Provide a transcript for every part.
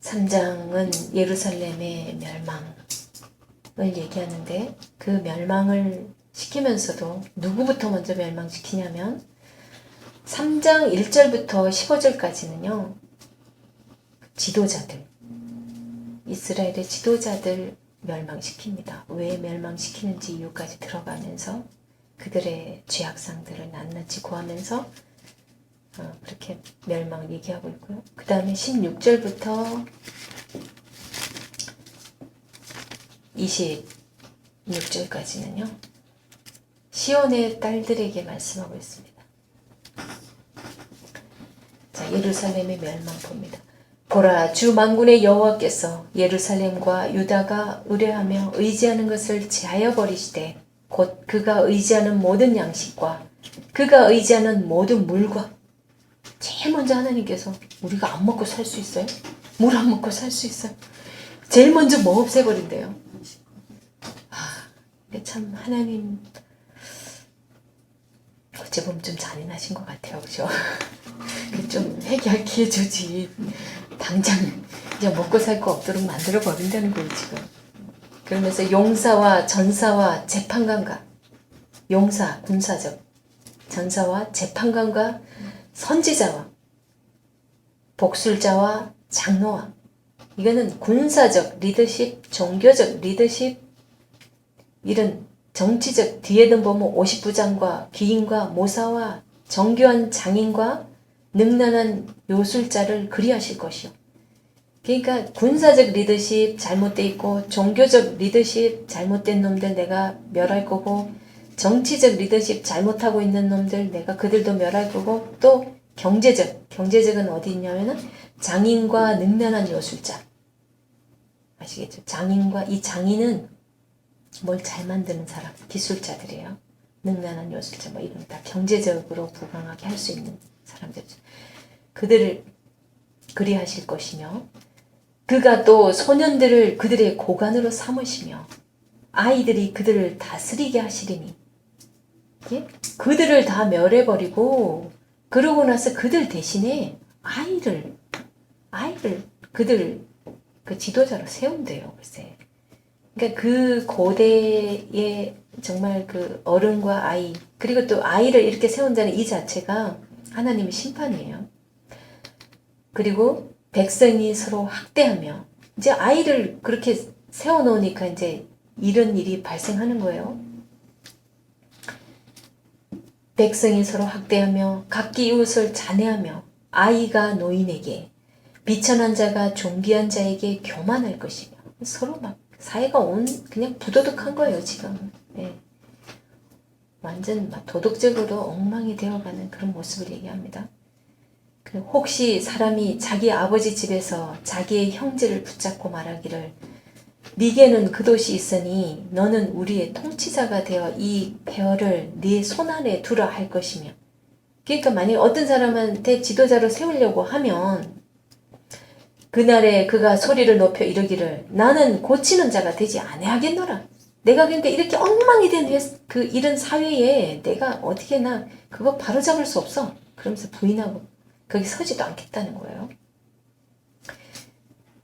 삼장은 예루살렘의 멸망을 얘기하는데 그 멸망을 시키면서도 누구부터 먼저 멸망시키냐면 3장 1절부터 15절까지는요. 지도자들 이스라엘의 지도자들 멸망시킵니다. 왜 멸망시키는지 이유까지 들어가면서 그들의 죄악상들을 낱낱이 구하면서 어, 그렇게 멸망을 얘기하고 있고요. 그 다음에 16절부터 26절까지는요. 시온의 딸들에게 말씀하고 있습니다. 자, 예루살렘의 멸망포입니다. 보라, 주 만군의 여호와께서 예루살렘과 유다가 의뢰하며 의지하는 것을 제하여 버리시되 곧 그가 의지하는 모든 양식과 그가 의지하는 모든 물과 제일 먼저 하나님께서 우리가 안 먹고 살 수 있어요? 물 안 먹고 살 수 있어요? 제일 먼저 뭐 없애버린대요. 아, 참 하나님 어찌 보면 좀 잔인하신 것 같아요, 그죠? 좀 회개할 기회 주지. 당장 이제 먹고 살 거 없도록 만들어 버린다는 거예요, 지금. 그러면서 용사와 전사와 재판관과 용사, 군사적 전사와 재판관과 선지자와 복술자와 장로와 이거는 군사적 리더십, 종교적 리더십 이런 정치적 뒤에는 보면 50부장과 기인과 모사와 정교한 장인과 능란한 요술자를 그리하실 것이요. 그러니까 군사적 리더십 잘못돼 있고 종교적 리더십 잘못된 놈들 내가 멸할 거고 정치적 리더십 잘못하고 있는 놈들 내가 그들도 멸할 거고 또 경제적 경제적은 어디 있냐면은 장인과 능란한 요술자 아시겠죠? 장인과 이 장인은 뭘 잘 만드는 사람 기술자들이에요. 능란한 요술자 뭐 이런 다 경제적으로 부강하게 할 수 있는 사람들 그들을 그리하실 것이며 그가 또 소년들을 그들의 고관으로 삼으시며 아이들이 그들을 다스리게 하시리니 예? 그들을 다 멸해버리고 그러고 나서 그들 대신에 아이를 아이를 그들 그 지도자로 세운대요 글쎄 그러니까 그 고대의 정말 그 어른과 아이 그리고 또 아이를 이렇게 세운다는 이 자체가 하나님의 심판이에요 그리고 백성이 서로 학대하며 이제 아이를 그렇게 세워놓으니까 이제 이런 일이 발생하는 거예요. 백성이 서로 학대하며 각기 이웃을 잔해하며 아이가 노인에게 비천한 자가 존귀한 자에게 교만할 것이며 서로 막 사회가 온 그냥 부도덕한 거예요 지금. 네. 완전 막 도덕적으로 엉망이 되어가는 그런 모습을 얘기합니다. 그 혹시 사람이 자기 아버지 집에서 자기의 형제를 붙잡고 말하기를 네게는 그 도시 있으니 너는 우리의 통치자가 되어 이 폐허를 네 손안에 두라 할 것이며. 그러니까 만약 어떤 사람한테 지도자로 세우려고 하면 그날에 그가 소리를 높여 이르기를 나는 고치는 자가 되지 아니하겠노라. 내가 그러니까 이렇게 엉망이 된 그 이런 사회에 내가 어떻게나 그거 바로잡을 수 없어. 그러면서 부인하고 거기 서지도 않겠다는 거예요.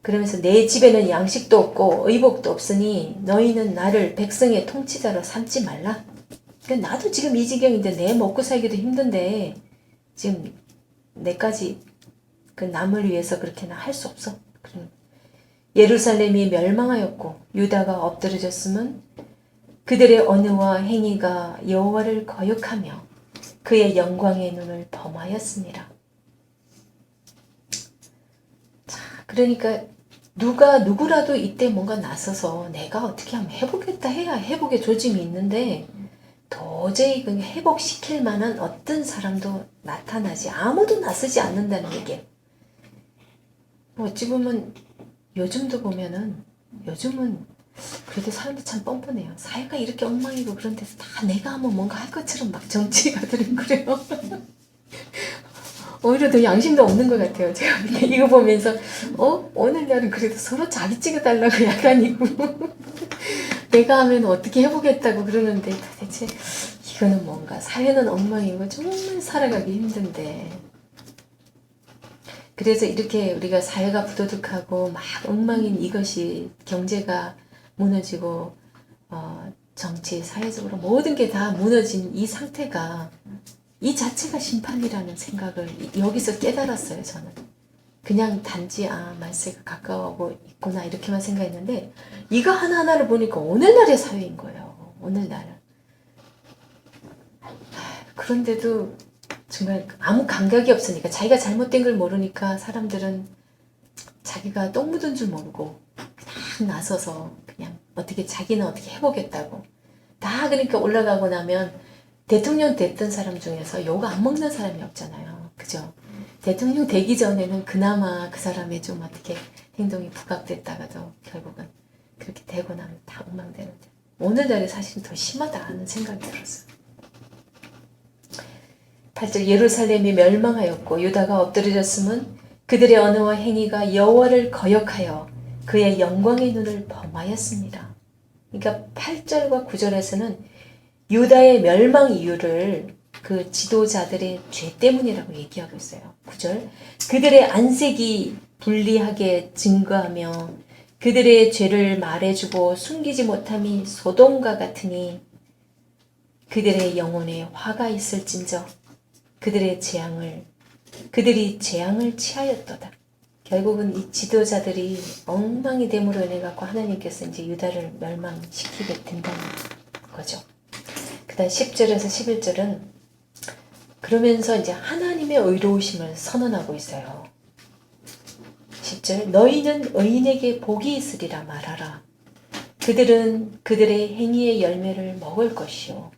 그러면서 내 집에는 양식도 없고 의복도 없으니 너희는 나를 백성의 통치자로 삼지 말라. 그러니까 나도 지금 이 지경인데 내 먹고 살기도 힘든데 지금 내까지 그 남을 위해서 그렇게는 할 수 없어. 예루살렘이 멸망하였고 유다가 엎드려졌으면 그들의 언어와 행위가 여호와를 거역하며 그의 영광의 눈을 범하였습니다. 그러니까 누가 누구라도 이때 뭔가 나서서 내가 어떻게 하면 해보겠다 해야 회복의 조짐이 있는데 도저히 그 회복시킬 만한 어떤 사람도 나타나지 아무도 나서지 않는다는 얘기예요. 뭐 어찌 보면 요즘도 보면은 요즘은 그래도 사람들 참 뻔뻔해요. 사회가 이렇게 엉망이고 그런 데서 다 내가 하면 뭔가 할 것처럼 막 정치가들은 그래요. 오히려 더 양심도 없는 것 같아요. 제가 이거 보면서 어? 오늘 날은 그래도 서로 자기 찍어달라고 약간이고. 내가 하면 어떻게 해보겠다고 그러는데 도대체 이거는 뭔가 사회는 엉망이고 정말 살아가기 힘든데. 그래서 이렇게 우리가 사회가 부도덕하고 막 엉망인 이것이 경제가 무너지고 어, 정치, 사회적으로 모든 게 다 무너진 이 상태가 이 자체가 심판이라는 생각을 이- 여기서 깨달았어요, 저는. 그냥 단지, 아, 말세가 가까워오고 있구나, 이렇게만 생각했는데, 이거 하나하나를 보니까 오늘날의 사회인 거예요. 오늘날. 하, 그런데도 정말 아무 감각이 없으니까, 자기가 잘못된 걸 모르니까 사람들은 자기가 똥 묻은 줄 모르고, 그냥 나서서 그냥 어떻게 자기는 어떻게 해보겠다고. 다 그러니까 올라가고 나면 대통령 됐던 사람 중에서 욕 안 먹는 사람이 없잖아요. 그죠? 대통령 되기 전에는 그나마 그 사람의 좀 어떻게 행동이 부각됐다가도 결국은 그렇게 되고 나면 다 엉망되는데 오늘날이 사실 더 심하다는 생각이 들었어요. 8절 예루살렘이 멸망하였고 유다가 엎드려졌음은 그들의 언어와 행위가 여호와를 거역하여 그의 영광의 눈을 범하였습니다. 그러니까 8절과 9절에서는 유다의 멸망 이유를 그 지도자들의 죄 때문이라고 얘기하고 있어요. 9절. 그들의 안색이 불리하게 증거하며 그들의 죄를 말해주고 숨기지 못함이 소돔과 같으니 그들의 영혼에 화가 있을진저 그들의 재앙을 그들이 재앙을 취하였도다. 결국은 이 지도자들이 엉망이 됨으로 인해 갖고 하나님께서 이제 유다를 멸망시키게 된다는 거죠. 그다음 10절에서 11절은 그러면서 이제 하나님의 의로우심을 선언하고 있어요. 10절 너희는 의인에게 복이 있으리라 말하라. 그들은 그들의 행위의 열매를 먹을 것이요.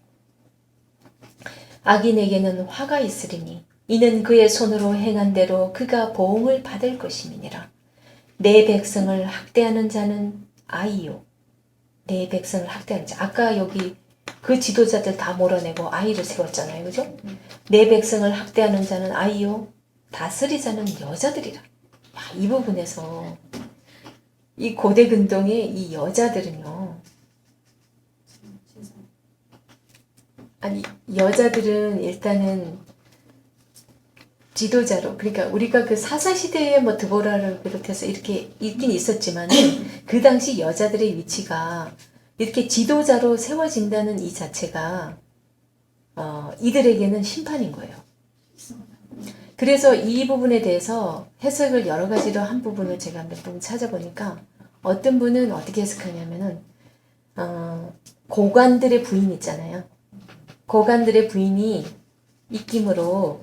악인에게는 화가 있으리니 이는 그의 손으로 행한 대로 그가 보응을 받을 것임이니라. 내 백성을 학대하는 자는 아이요. 내 백성을 학대하는 자. 아까 여기 그 지도자들 다 몰아내고 아이를 세웠잖아요. 그죠? 내 백성을 학대하는 자는 아이요. 다스리자는 여자들이라. 야, 이 부분에서 이 고대 근동의 이 여자들은요. 아니, 여자들은 일단은 지도자로 그러니까 우리가 그 사사 시대에 뭐 드보라를 비롯해서 이렇게 있긴 있었지만 그 당시 여자들의 위치가 이렇게 지도자로 세워진다는 이 자체가 어, 이들에게는 심판인 거예요. 그래서 이 부분에 대해서 해석을 여러 가지로 한 부분을 제가 몇 번 찾아보니까 어떤 분은 어떻게 해석하냐면은 어, 고관들의 부인 있잖아요. 고관들의 부인이 입김으로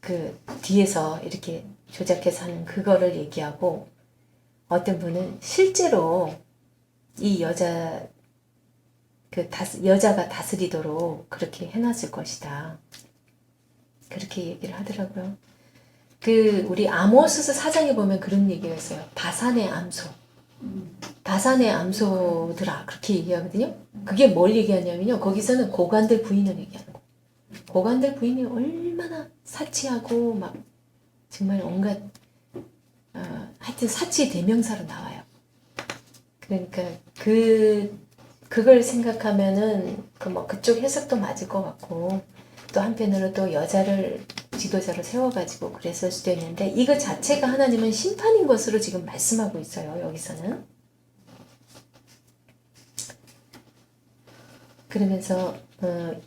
그 뒤에서 이렇게 조작해서 하는 그거를 얘기하고 어떤 분은 실제로 이 여자 그 다스, 여자가 다스리도록 그렇게 해놨을 것이다. 그렇게 얘기를 하더라고요. 그 우리 아모스서 사장에 보면 그런 얘기가 있어요. 바산의 암소. 바산의 암소들아 그렇게 얘기하거든요. 그게 뭘 얘기하냐면요. 거기서는 고관들 부인을 얘기하는 거. 고관들 부인이 얼마나 사치하고 막 정말 온갖 어, 하여튼 사치의 대명사로 나와요. 그러니까 그 그걸 생각하면은 그 뭐 그쪽 해석도 맞을 것 같고 또 한편으로 또 여자를 지도자로 세워가지고 그랬을 수도 있는데 이거 자체가 하나님은 심판인 것으로 지금 말씀하고 있어요 여기서는. 그러면서 어,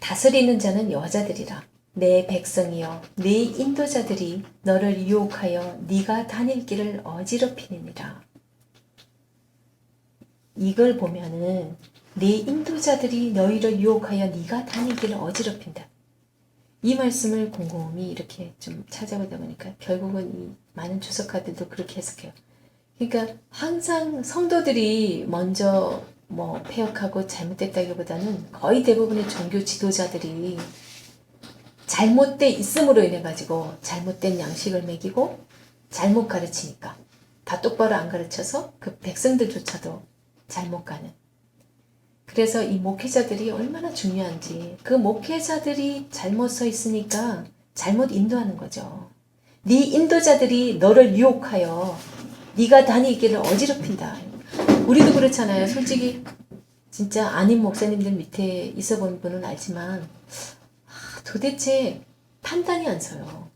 다스리는 자는 여자들이라. 내 백성이여 내 인도자들이 너를 유혹하여 네가 다닐 길을 어지럽히느니라 이걸 보면은 내 인도자들이 너희를 유혹하여 네가 길을 어지럽힌다. 이 말씀을 곰곰이 이렇게 좀 찾아보다 보니까 결국은 이 많은 주석가들도 그렇게 해석해요. 그러니까 항상 성도들이 먼저 뭐 폐역하고 잘못됐다기보다는 거의 대부분의 종교 지도자들이 잘못돼 있음으로 인해 가지고 잘못된 양식을 먹이고 잘못 가르치니까 다 똑바로 안 가르쳐서 그 백성들조차도 잘못 가는. 그래서 이 목회자들이 얼마나 중요한지 그 목회자들이 잘못 서 있으니까 잘못 인도하는 거죠. 네 인도자들이 너를 유혹하여 네가 다니기를 어지럽힌다. 우리도 그렇잖아요. 솔직히 진짜 아닌 목사님들 밑에 있어 본 분은 알지만 아, 도대체 판단이 안 서요.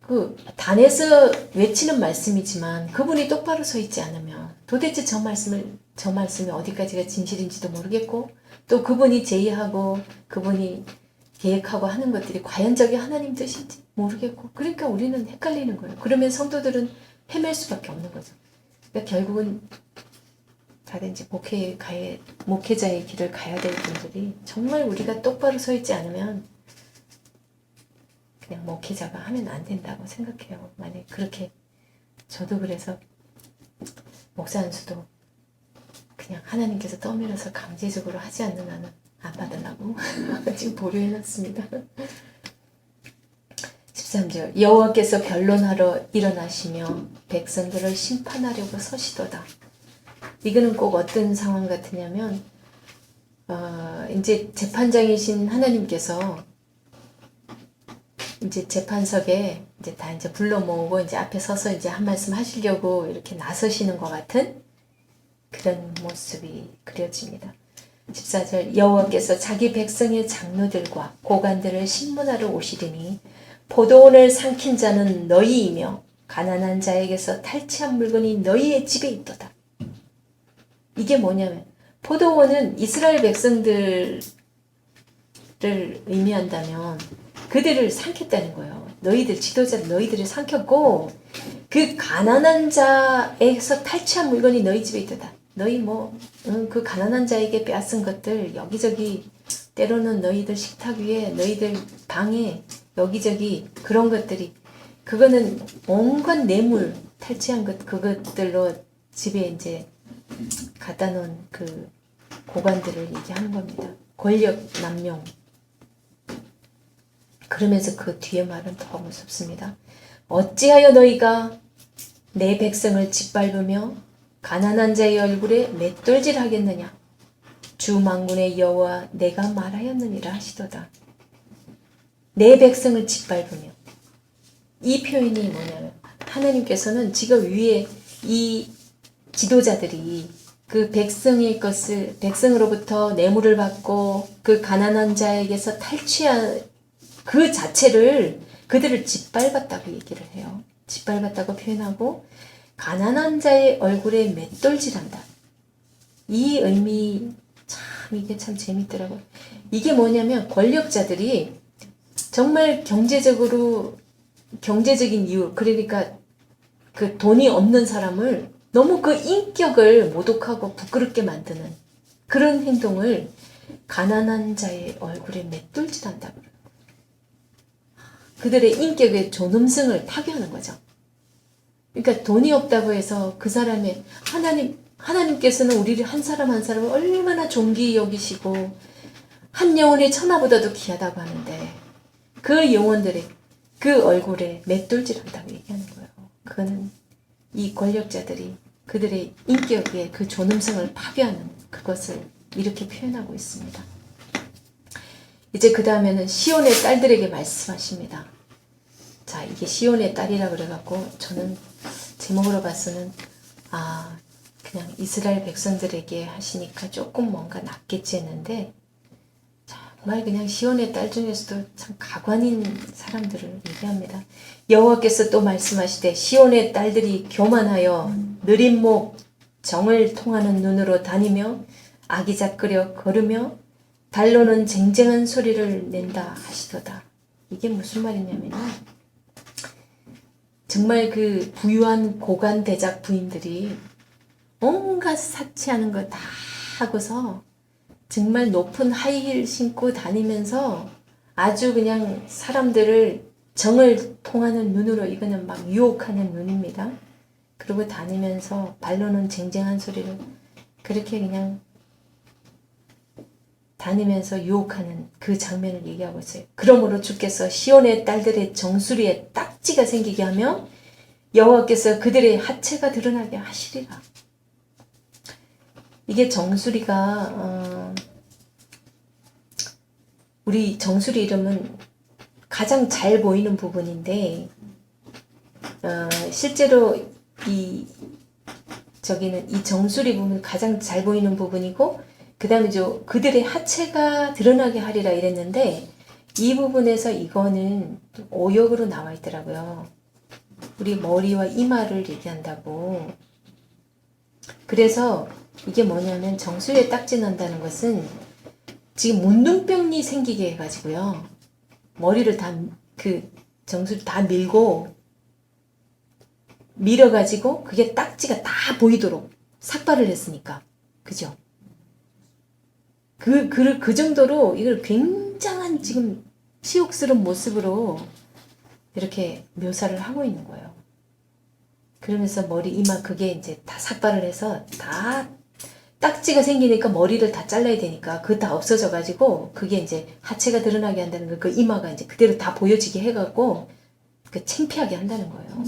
그 단에서 외치는 말씀이지만 그분이 똑바로 서 있지 않으면 도대체 저 말씀을 저 말씀이 어디까지가 진실인지도 모르겠고 또 그분이 제의하고 그분이 계획하고 하는 것들이 과연 저게 하나님 뜻인지 모르겠고 그러니까 우리는 헷갈리는 거예요. 그러면 성도들은 헤맬 수밖에 없는 거죠. 그러니까 결국은 다른 이제 목회 가야 목회자의 길을 가야 될 분들이 정말 우리가 똑바로 서 있지 않으면 그냥 목회자가 하면 안 된다고 생각해요. 만약 그렇게 저도 그래서 목사 안수도 그냥 하나님께서 떠밀어서 강제적으로 하지 않는 한은 안 받으려고 지금 보류해놨습니다. 13절 여호와께서 변론하러 일어나시며 백성들을 심판하려고 서시도다. 이거는 꼭 어떤 상황 같으냐면 어, 이제 재판장이신 하나님께서 이제 재판석에 이제 다 이제 불러 모으고 이제 앞에 서서 이제 한 말씀 하시려고 이렇게 나서시는 것 같은 그런 모습이 그려집니다. 14절 여호와께서 자기 백성의 장로들과 고관들을 신문하러 오시리니 포도원을 삼킨 자는 너희이며 가난한 자에게서 탈취한 물건이 너희의 집에 있도다. 이게 뭐냐면 포도원은 이스라엘 백성들을 의미한다면 그들을 삼켰다는 거예요. 너희들 지도자 너희들을 삼켰고 그 가난한 자에서 탈취한 물건이 너희 집에 있도다. 너희 뭐그 가난한 자에게 빼앗은 것들 여기저기 때로는 너희들 식탁 위에 너희들 방에 여기저기 그런 것들이 그거는 온갖 뇌물 탈취한 것 그것들로 집에 이제 갖다 놓은 그 고관들을 얘기하는 겁니다. 권력 남용. 그러면서 그 뒤에 말은 더 무섭습니다. 어찌하여 너희가 내 백성을 짓밟으며 가난한 자의 얼굴에 맷돌질 하겠느냐? 주 망군의 여호와 내가 말하였느니라 하시도다. 내 백성을 짓밟으며 이 표현이 뭐냐면 하나님께서는 지금 위에 이 지도자들이 그 백성의 것을 백성으로부터 뇌물을 받고 그 가난한 자에게서 탈취한 그 자체를 그들을 짓밟았다고 얘기를 해요. 짓밟았다고 표현하고 가난한 자의 얼굴에 맷돌질한다. 이 의미 참 이게 참 재밌더라고요. 이게 뭐냐면 권력자들이 정말 경제적으로 경제적인 이유 그러니까 그 돈이 없는 사람을 너무 그 인격을 모독하고 부끄럽게 만드는 그런 행동을 가난한 자의 얼굴에 맷돌질한다 그들의 인격의 존엄성을 파괴하는 거죠. 그러니까 돈이 없다고 해서 그 사람의 하나님 하나님께서는 우리를 한 사람 한 사람을 얼마나 존귀히 여기시고 한 영혼의 천하보다도 귀하다고 하는데 그 영혼들의 그 얼굴에 맷돌질한다고 얘기하는 거예요. 그거는 이 권력자들이 그들의 인격의 그 존엄성을 파괴하는 그것을 이렇게 표현하고 있습니다. 이제 그 다음에는 시온의 딸들에게 말씀하십니다. 자, 이게 시온의 딸이라 그래갖고 저는 제목으로 봐서는 아 그냥 이스라엘 백성들에게 하시니까 조금 뭔가 낫겠지 했는데 정말 그냥 시온의 딸 중에서도 참 가관인 사람들을 얘기합니다. 여호와께서 또 말씀하시되 시온의 딸들이 교만하여 느린 목 정을 통하는 눈으로 다니며 아기작거려 걸으며 달로는 쟁쟁한 소리를 낸다 하시도다. 이게 무슨 말이냐면요. 정말 그 부유한 고관 대작 부인들이 온갖 사치하는 거 다 하고서 정말 높은 하이힐 신고 다니면서 아주 그냥 사람들을 정을 통하는 눈으로 이거는 막 유혹하는 눈입니다. 그리고 다니면서 발로는 쟁쟁한 소리를 그렇게 그냥 다니면서 유혹하는 그 장면을 얘기하고 있어요. 그러므로 주께서 시온의 딸들의 정수리에 딱지가 생기게 하며 여호와께서 그들의 하체가 드러나게 하시리라. 이게 정수리가 어, 우리 정수리 이름은 가장 잘 보이는 부분인데 어, 실제로 이 저기는 이 정수리 부분 가장 잘 보이는 부분이고 그 다음에 저 그들의 하체가 드러나게 하리라 이랬는데 이 부분에서 이거는 좀 오역으로 나와 있더라고요. 우리 머리와 이마를 얘기한다고. 그래서 이게 뭐냐면 정수리에 딱지 난다는 것은 지금 문둥병이 생기게 해가지고요. 머리를 다 그 정수리 다 밀고 밀어가지고 그게 딱지가 다 보이도록 삭발을 했으니까 그죠? 그, 그, 그 정도로 이걸 굉장한 지금 치욕스러운 모습으로 이렇게 묘사를 하고 있는 거예요. 그러면서 머리, 이마 그게 이제 다 삭발을 해서 다 딱지가 생기니까 머리를 다 잘라야 되니까 그거 다 없어져가지고 그게 이제 하체가 드러나게 한다는 거, 그 이마가 이제 그대로 다 보여지게 해갖고 그 창피하게 한다는 거예요.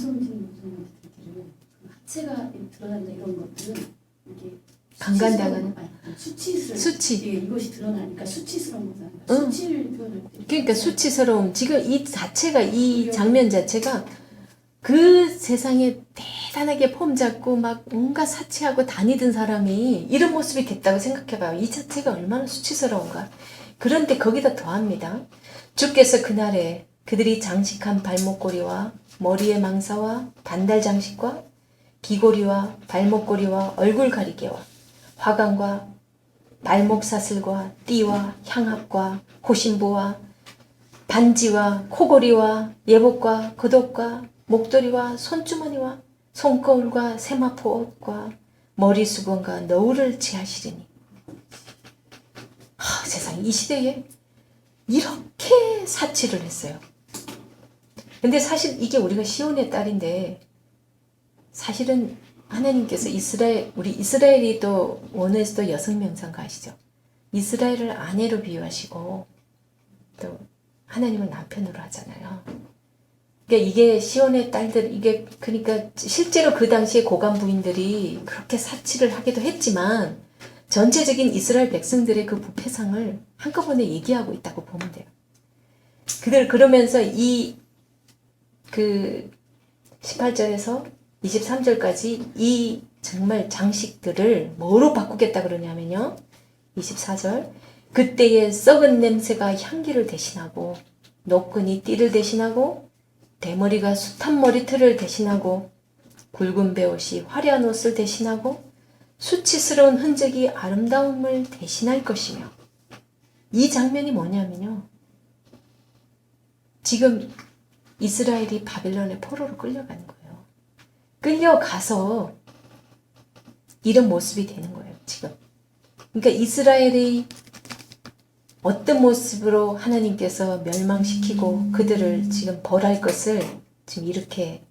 듣기로는 그 하체가 드러난다 이런 것들은 이게 강간당하는? 수치스러운 수치. 예, 이것이 드러나니까 수치스러운 거잖아요. 응. 수치를 표현할 때 그러니까 수치스러움. 지금 이 자체가 이 장면 자체가 그 세상에 대단하게 폼 잡고 막 온갖 사치하고 다니던 사람이 이런 모습이 됐다고 생각해봐요. 이 자체가 얼마나 수치스러운가. 그런데 거기다 더합니다. 주께서 그날에 그들이 장식한 발목걸이와 머리의 망사와 반달 장식과 귀고리와 발목걸이와 얼굴 가리개와 화관과 발목 사슬과 띠와 향합과 호신부와 반지와 코고리와 예복과 겉옷과 목도리와 손주머니와 손거울과 세마포 옷과 머리 수건과 너울을 취하시리니 하, 세상 이 시대에 이렇게 사치를 했어요. 근데 사실 이게 우리가 시온의 딸인데 사실은 하나님께서 이스라엘 우리 이스라엘이 또 원어에서도 여성 명상가 아시죠? 이스라엘을 아내로 비유하시고 또 하나님을 남편으로 하잖아요. 그러니까 이게 시온의 딸들 이게 그러니까 실제로 그 당시에 고관 부인들이 그렇게 사치를 하기도 했지만 전체적인 이스라엘 백성들의 그 부패상을 한꺼번에 얘기하고 있다고 보면 돼요. 그들 그러면서 이 그 18절에서 23절까지 이 정말 장식들을 뭐로 바꾸겠다 그러냐면요. 24절 그때의 썩은 냄새가 향기를 대신하고 노끈이 띠를 대신하고 대머리가 숱한 머리털을 대신하고 굵은 배옷이 화려한 옷을 대신하고 수치스러운 흔적이 아름다움을 대신할 것이며 이 장면이 뭐냐면요. 지금 이스라엘이 바벨론의 포로로 끌려가는 거예요. 끌려가서 이런 모습이 되는 거예요, 지금. 그러니까 이스라엘이 어떤 모습으로 하나님께서 멸망시키고 그들을 지금 벌할 것을 지금 이렇게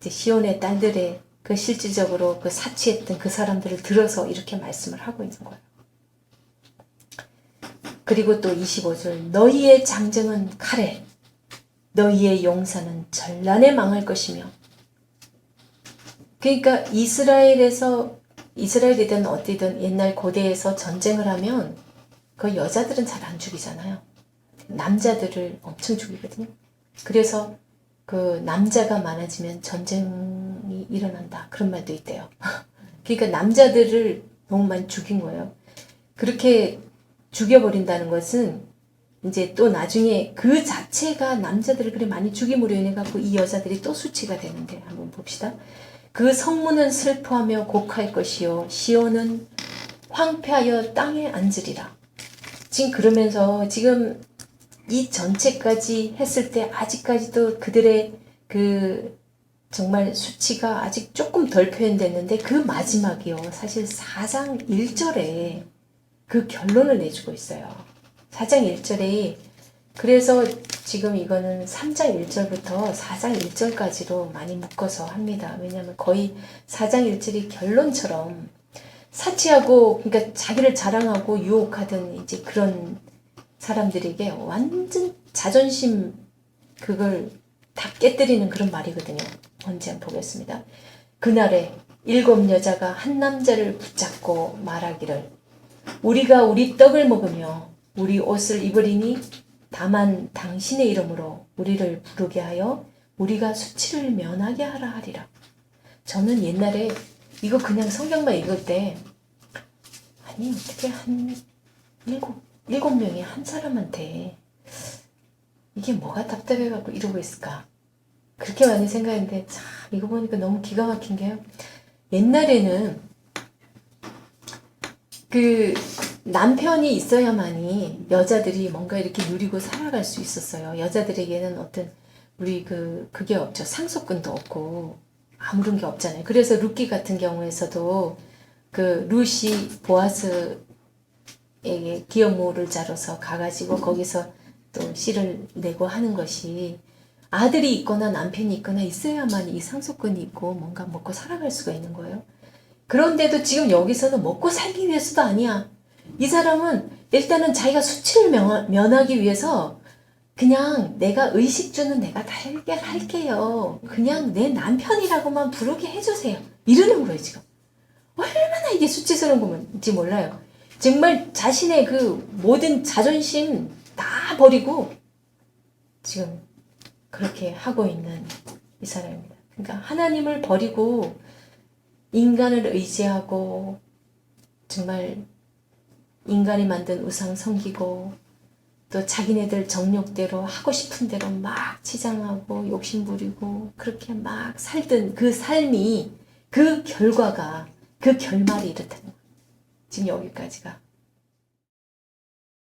시온의 딸들의 그 실질적으로 그 사치했던 그 사람들을 들어서 이렇게 말씀을 하고 있는 거예요. 그리고 또 25절 너희의 장정은 칼에 너희의 용사는 전란에 망할 것이며 그러니까 이스라엘에서 이스라엘이든 어디든 옛날 고대에서 전쟁을 하면 그 여자들은 잘 안 죽이잖아요. 남자들을 엄청 죽이거든요. 그래서 그 남자가 많아지면 전쟁이 일어난다. 그런 말도 있대요. 그러니까 남자들을 너무 많이 죽인 거예요. 그렇게 죽여버린다는 것은 이제 또 나중에 그 자체가 남자들을 그래 많이 죽임으로 인해 갖고 이 여자들이 또 수치가 되는데 한번 봅시다. 그 성문은 슬퍼하며 곡할 것이요 시온은 황폐하여 땅에 앉으리라. 지금 그러면서 지금 이 전체까지 했을 때 아직까지도 그들의 그 정말 수치가 아직 조금 덜 표현됐는데 그 마지막이요. 사실 4장 1절에 그 결론을 내주고 있어요. 4장 1절에 그래서 지금 이거는 3장 1절부터 4장 1절까지로 많이 묶어서 합니다. 왜냐하면 거의 4장 1절이 결론처럼 사치하고 그러니까 자기를 자랑하고 유혹하던 이제 그런 사람들에게 완전 자존심 그걸 다 깨뜨리는 그런 말이거든요. 언제 한번 보겠습니다. 그날에 일곱 여자가 한 남자를 붙잡고 말하기를 우리가 우리 떡을 먹으며 우리 옷을 입으리니 다만 당신의 이름으로 우리를 부르게 하여 우리가 수치를 면하게 하라 하리라. 저는 옛날에 이거 그냥 성경만 읽을 때 아니 어떻게 한 일곱 일곱 명이 한 사람한테 이게 뭐가 답답해갖고 이러고 있을까? 그렇게 많이 생각했는데 참 이거 보니까 너무 기가 막힌 게요. 옛날에는 그 남편이 있어야만이 여자들이 뭔가 이렇게 누리고 살아갈 수 있었어요. 여자들에게는 어떤 우리 그 그게 없죠. 상속근도 없고 아무런 게 없잖아요. 그래서 루키 같은 경우에서도 그 루시 보아스에게 기어모를 자러서 가가지고 거기서 또 씨를 내고 하는 것이 아들이 있거나 남편이 있거나 있어야만 이 상속근이 있고 뭔가 먹고 살아갈 수가 있는 거예요. 그런데도 지금 여기서는 먹고 살기 위해서도 아니야. 이 사람은 일단은 자기가 수치를 면, 면하기 위해서 그냥 내가 의식주는 내가 다 해결할게요. 그냥 내 남편이라고만 부르게 해주세요. 이러는 거예요, 지금. 얼마나 이게 수치스러운 건지 몰라요. 정말 자신의 그 모든 자존심 다 버리고 지금 그렇게 하고 있는 이 사람입니다. 그러니까 하나님을 버리고 인간을 의지하고 정말 인간이 만든 우상 섬기고 또 자기네들 정욕대로 하고 싶은 대로 막 치장하고 욕심 부리고 그렇게 막 살던 그 삶이 그 결과가 그 결말이 이렇다는 거예요. 지금 여기까지가